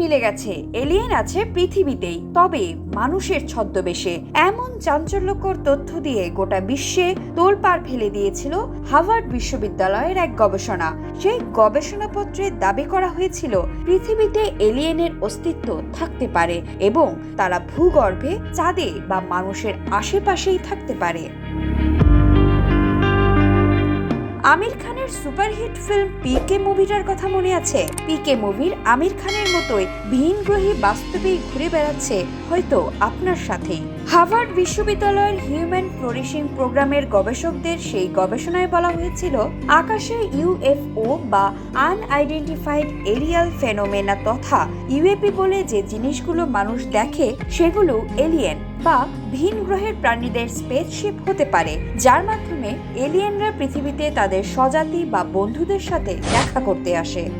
মিলে গেছে। এলিয়েন আছে পৃথিবীতেই, তবে মানুষের ছদ্মবেশে। এমন চাঞ্চল্যকর তথ্য দিয়ে গোটা বিশ্বে তোলপাড় ফেলে দিয়েছিল হার্ভার্ড বিশ্ববিদ্যালয়ের এক গবেষণা। সেই গবেষণাপত্রে দাবি করা হয়েছিল, পৃথিবীতে এলিয়েনের অস্তিত্ব থাকতে পারে এবং তারা ভূগর্ভে, চাঁদে বা মানুষের আশেপাশেই থাকতে পারে। আমির খানের সুপারহিট ফিল্ম পিকে মুভিটার কথা মনে আছে? পিকে মুভির আমির খানের মতোই ভিনগ্রহী বাস্তবেই ঘুরে বেড়াচ্ছে হয়তো আপনার সাথেই। হার্ভার্ড বিশ্ববিদ্যালয়ের হিউম্যান ফ্লোরিশিং প্রোগ্রামের গবেষকদের সেই গবেষণায় বলা হয়েছিল, আকাশে ইউএফও বা আনআইডেন্টিফাইড এরিয়াল ফেনোমেনা তথা ইউএপি বলে যে জিনিসগুলো মানুষ দেখে সেগুলো এলিয়েন। বা ভিন গ্রহের প্রাণীদের স্পেসশিপ হতে পারে, যার মাধ্যমে এলিয়েনরা পৃথিবীতে তাদের স্বজাতি বা বন্ধুদের সাথে দেখা করতে আসে।